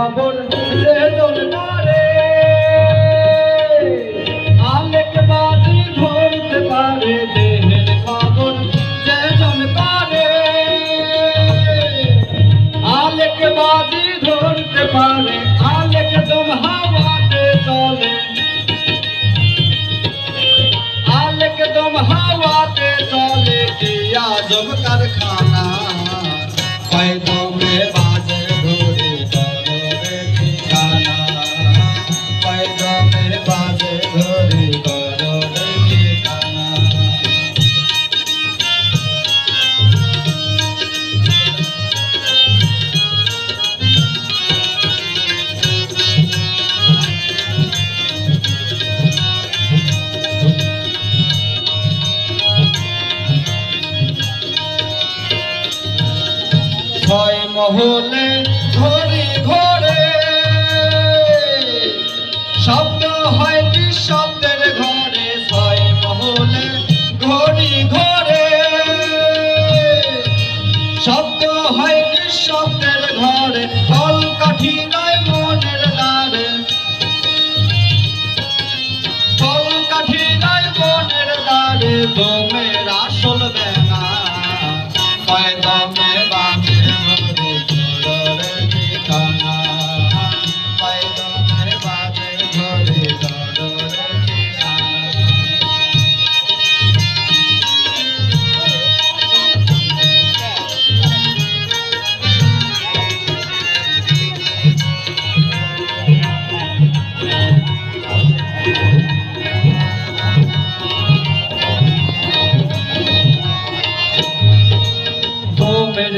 খবর রেজন করে আলেক বাজি ধরতে পারে দেহের খবর রেজন করে আলেক বাজি ধরতে পারে আলেক দম হাওয়াতে চলে আলেক দম হাওয়াতে চলে কি আজব কারখানা কয়দমে বাজে ছয় মহলে ঘরে ঘরে শব্দ হয় শব্দের ঘরে ছয় মহলে ঘড়ি ঘরে। শব্দ হয় শব্দের ঘরে, কল কাঠি নয় মনের দ্বারে। কল কাঠি নয় মনের দ্বারে দমের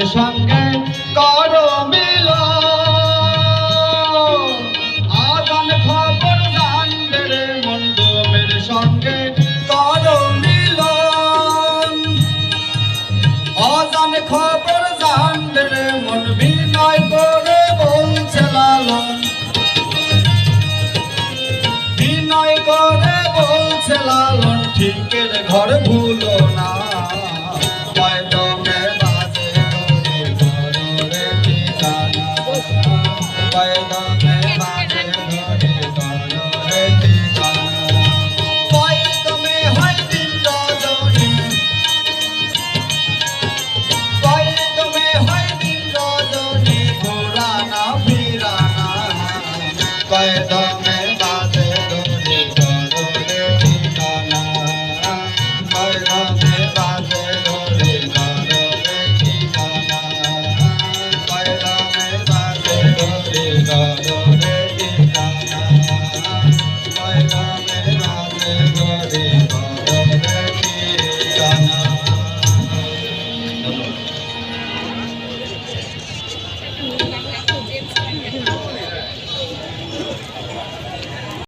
সঙ্গে করো মিল আগান খবর জানবে রে মন তোমের সঙ্গে করো মিল অজান খবর জানবে রে মন বিনয় করে বলছে লালন। বিনয় করে বলছে লালন, ঠিকের ঘর ভুলো না। पैदा